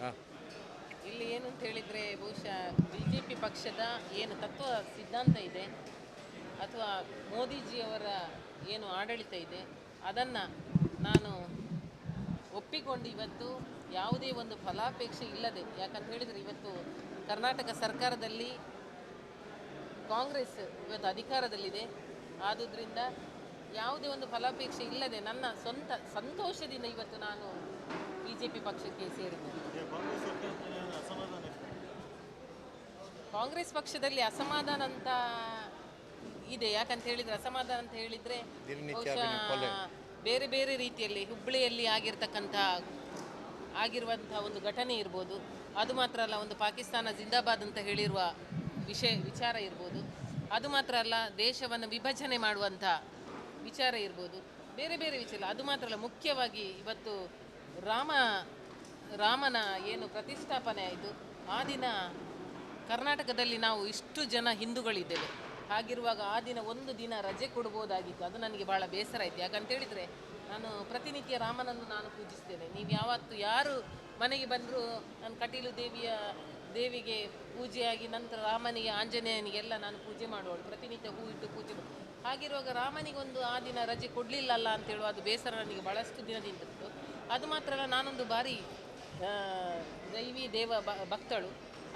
ಹಾಂ. ಇಲ್ಲಿ ಏನು ಅಂತ ಹೇಳಿದ್ರೆ ಬಹುಶಃ ಬಿ ಜೆ ಪಿ ಪಕ್ಷದ ಏನು ತತ್ವ ಸಿದ್ಧಾಂತ ಇದೆ ಅಥವಾ ಮೋದಿಜಿಯವರ ಏನು ಆಡಳಿತ ಇದೆ ಅದನ್ನು ನಾನು ಒಪ್ಪಿಕೊಂಡು ಇವತ್ತು ಯಾವುದೇ ಒಂದು ಫಲಾಪೇಕ್ಷೆ ಇಲ್ಲದೆ ಯಾಕಂತ ಹೇಳಿದರೆ ಇವತ್ತು ಕರ್ನಾಟಕ ಸರ್ಕಾರದಲ್ಲಿ ಕಾಂಗ್ರೆಸ್ ಇವತ್ತು ಅಧಿಕಾರದಲ್ಲಿದೆ. ಆದುದರಿಂದ ಯಾವುದೇ ಒಂದು ಫಲಾಪೇಕ್ಷೆ ಇಲ್ಲದೆ ನನ್ನ ಸ್ವಂತ ಸಂತೋಷದಿಂದ ಇವತ್ತು ನಾನು ಬಿ ಜೆ ಪಿ ಪಕ್ಷಕ್ಕೆ ಸೇರಿದ್ದೇನೆ. ಕಾಂಗ್ರೆಸ್ ಪಕ್ಷದಲ್ಲಿ ಅಸಮಾಧಾನ ಅಂತ ಇದೆ. ಯಾಕಂತ ಹೇಳಿದ್ರೆ ಅಸಮಾಧಾನ ಅಂತ ಹೇಳಿದ್ರೆ ಬಹುಶಃ ಬೇರೆ ಬೇರೆ ರೀತಿಯಲ್ಲಿ ಹುಬ್ಬಳ್ಳಿಯಲ್ಲಿ ಆಗಿರ್ತಕ್ಕಂಥ ಆಗಿರುವಂತಹ ಒಂದು ಘಟನೆ ಇರ್ಬೋದು. ಅದು ಮಾತ್ರ ಅಲ್ಲ ಒಂದು ಪಾಕಿಸ್ತಾನ ಜಿಂದಾಬಾದ್ ಅಂತ ಹೇಳಿರುವ ವಿಷಯ ವಿಚಾರ ಇರ್ಬೋದು. ಅದು ಮಾತ್ರ ಅಲ್ಲ, ದೇಶವನ್ನು ವಿಭಜನೆ ಮಾಡುವಂಥ ವಿಚಾರ ಇರ್ಬೋದು. ಬೇರೆ ಬೇರೆ ವಿಚಾರ ಅದು ಮಾತ್ರ ಅಲ್ಲ, ಮುಖ್ಯವಾಗಿ ಇವತ್ತು ರಾಮ, ರಾಮನ ಏನು ಪ್ರತಿಷ್ಠಾಪನೆ ಆಯಿತು ಆ ದಿನ ಕರ್ನಾಟಕದಲ್ಲಿ ನಾವು ಇಷ್ಟು ಜನ ಹಿಂದೂಗಳಿದ್ದೇವೆ. ಹಾಗಿರುವಾಗ ಆ ದಿನ ಒಂದು ದಿನ ರಜೆ ಕೊಡ್ಬೋದಾಗಿತ್ತು. ಅದು ನನಗೆ ಭಾಳ ಬೇಸರ ಆಯಿತು. ಯಾಕಂತ ಹೇಳಿದರೆ ನಾನು ಪ್ರತಿನಿತ್ಯ ರಾಮನನ್ನು ನಾನು ಪೂಜಿಸ್ತೇನೆ. ನೀವು ಯಾವತ್ತು ಯಾರು ಮನೆಗೆ ಬಂದರೂ ನಾನು ಕಟೀಲು ದೇವಿಯ ದೇವಿಗೆ ಪೂಜೆಯಾಗಿ, ನಂತರ ರಾಮನಿಗೆ, ಆಂಜನೇಯನಿಗೆಲ್ಲ ನಾನು ಪೂಜೆ ಮಾಡುವಳು. ಪ್ರತಿನಿತ್ಯ ಹೂ ಇಟ್ಟು ಪೂಜೆ ಹಾಗಿರುವಾಗ ರಾಮನಿಗೊಂದು ಆ ದಿನ ರಜೆ ಕೊಡಲಿಲ್ಲಲ್ಲ ಅಂತ ಹೇಳುವ, ಅದು ಬೇಸರ ನನಗೆ ಭಾಳಷ್ಟು ದಿನದಿಂದ ಇತ್ತು ಅದು ಮಾತ್ರ ಅಲ್ಲ ನಾನೊಂದು ಬಾರಿ ದೈವಿ ದೇವ ಭಕ್ತಳು.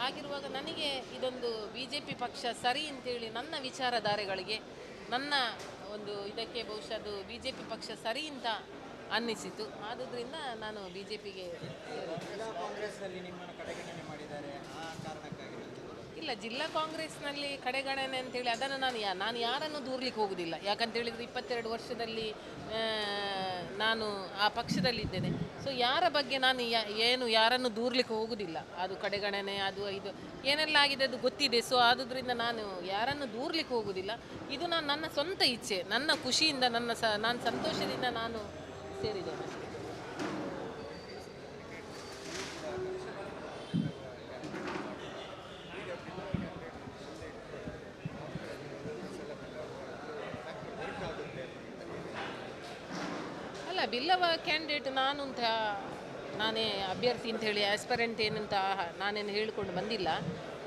ಆಗಿರುವಾಗ ನನಗೆ ಇದೊಂದು ಬಿ ಜೆ ಪಿ ಪಕ್ಷ ಸರಿ ಅಂತೇಳಿ ನನ್ನ ವಿಚಾರಧಾರೆಗಳಿಗೆ, ನನ್ನ ಒಂದು ಇದಕ್ಕೆ ಬಹುಶಃ ಅದು ಬಿ ಜೆ ಪಿ ಪಕ್ಷ ಸರಿ ಅಂತ ಅನ್ನಿಸಿತು. ಆದುದರಿಂದ ನಾನು ಬಿ ಜೆ ಪಿಗೆ ಕಾಂಗ್ರೆಸ್ನಲ್ಲಿ ನಿಮ್ಮನ್ನು ಕಡೆಗಣನೆ ಮಾಡಿದ್ದಾರೆ? ಇಲ್ಲ, ಜಿಲ್ಲಾ ಕಾಂಗ್ರೆಸ್ನಲ್ಲಿ ಕಡೆಗಣನೆ ಅಂತೇಳಿ ಅದನ್ನು ನಾನು ಯಾ, ನಾನು ಯಾರನ್ನು ದೂರ್ಲಿಕ್ಕೆ ಹೋಗುದಿಲ್ಲ. ಯಾಕಂತ ಹೇಳಿದರೆ ಇಪ್ಪತ್ತೆರಡು ವರ್ಷದಲ್ಲಿ ನಾನು ಆ ಪಕ್ಷದಲ್ಲಿದ್ದೇನೆ. ಸೊ ಯಾರ ಬಗ್ಗೆ ನಾನು ಏನು ಯಾರನ್ನು ದೂರ್ಲಿಕ್ಕೆ ಹೋಗುದಿಲ್ಲ. ಅದು ಕಡೆಗಣನೆ, ಅದು ಇದು, ಏನೆಲ್ಲ ಆಗಿದೆ ಅದು ಗೊತ್ತಿದೆ. ಸೊ ಆದುದರಿಂದ ನಾನು ಯಾರನ್ನು ದೂರ್ಲಿಕ್ಕೆ ಹೋಗುದಿಲ್ಲ. ಇದು ನಾನು ನನ್ನ ಸ್ವಂತ ಇಚ್ಛೆ. ನನ್ನ ಖುಷಿಯಿಂದ ನನ್ನ ಸ, ನಾನು ಸಂತೋಷದಿಂದ ನಾನು ಸೇರಿದ್ದೇನೆ. ಬಿಲ್ಲವ ಕ್ಯಾಂಡಿಡೇಟ್ ನಾನು ಅಂತ ನಾನೇ ಅಭ್ಯರ್ಥಿ ಅಂತ ಹೇಳಿ ಆಸ್ಪರೆಂಟ್ ಏನಂತ ನಾನೇನು ಹೇಳಿಕೊಂಡು ಬಂದಿಲ್ಲ.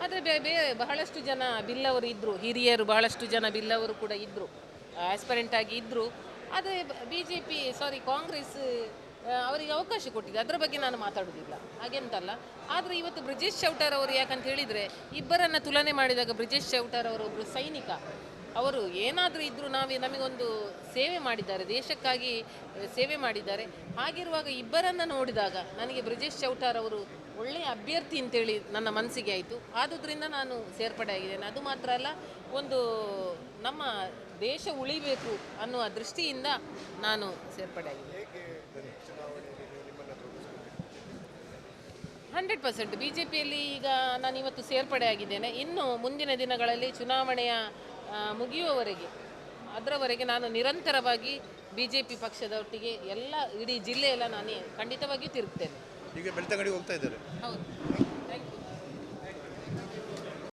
ಆದರೆ ಬೇ ಬೇ ಬಹಳಷ್ಟು ಜನ ಬಿಲ್ಲವರು ಇದ್ದರು ಹಿರಿಯರು ಬಹಳಷ್ಟು ಜನ ಬಿಲ್ಲವರು ಕೂಡ ಇದ್ದರು ಆಸ್ಪರೆಂಟ್ ಆಗಿ ಇದ್ದರು ಆದರೆ B J P sorry Congress ಅವರಿಗೆ ಅವಕಾಶ ಕೊಟ್ಟಿದೆ. ಅದರ ಬಗ್ಗೆ ನಾನು ಮಾತಾಡೋದಿಲ್ಲ. ಹಾಗೆಂತಲ್ಲ. ಆದರೆ ಇವತ್ತು ಬ್ರಿಜೇಶ್ ಚೌಟರ್ ಅವರು ಯಾಕಂತ ಹೇಳಿದರೆ, ಇಬ್ಬರನ್ನು ತುಲನೆ ಮಾಡಿದಾಗ ಬ್ರಿಜೇಶ್ ಚೌಟಾರ್ ಅವರು ಒಬ್ಬರು ಸೈನಿಕ. ಅವರು ಏನಾದರೂ ಇದ್ದರೂ ನಾವೇ ನಮಗೊಂದು ಸೇವೆ ಮಾಡಿದ್ದಾರೆ ದೇಶಕ್ಕಾಗಿ ಸೇವೆ ಮಾಡಿದ್ದಾರೆ. ಹಾಗಿರುವಾಗ ಇಬ್ಬರನ್ನು ನೋಡಿದಾಗ ನನಗೆ ಬ್ರಿಜೇಶ್ ಚೌಟಾರ್ ಅವರು ಒಳ್ಳೆಯ ಅಭ್ಯರ್ಥಿ ಅಂತೇಳಿ ನನ್ನ ಮನಸ್ಸಿಗೆ ಆಯಿತು. ಆದುದರಿಂದ ನಾನು ಸೇರ್ಪಡೆ ಆಗಿದ್ದೇನೆ. ಅದು ಮಾತ್ರ ಅಲ್ಲ ಒಂದು ನಮ್ಮ ದೇಶ ಉಳಿಬೇಕು ಅನ್ನುವ ದೃಷ್ಟಿಯಿಂದ ನಾನು ಸೇರ್ಪಡೆ ಆಗಿದ್ದೇನೆ. Hundred percent. ಬಿ ಜೆ ಪಿಯಲ್ಲಿ ಈಗ ನಾನು ಇವತ್ತು ಸೇರ್ಪಡೆ ಆಗಿದ್ದೇನೆ. ಇನ್ನು ಮುಂದಿನ ದಿನಗಳಲ್ಲಿ ಚುನಾವಣೆಯ ಮುಗಿಯುವವರೆಗೆ. ಅದರವರೆಗೆ ನಾನು ನಿರಂತರವಾಗಿ ಬಿ ಜೆ ಪಿ ಪಕ್ಷದೊಟ್ಟಿಗೆ ಎಲ್ಲ ಇಡೀ ಜಿಲ್ಲೆಯೆಲ್ಲ ನಾನು ಖಂಡಿತವಾಗಿಯೂ ತಿರುಗ್ತೇನೆ. ಈಗ ಬೆಳ್ತಂಗಡಿಗೆ ಹೋಗ್ತಾ ಇದ್ದಾರೆ. ಹೌದು.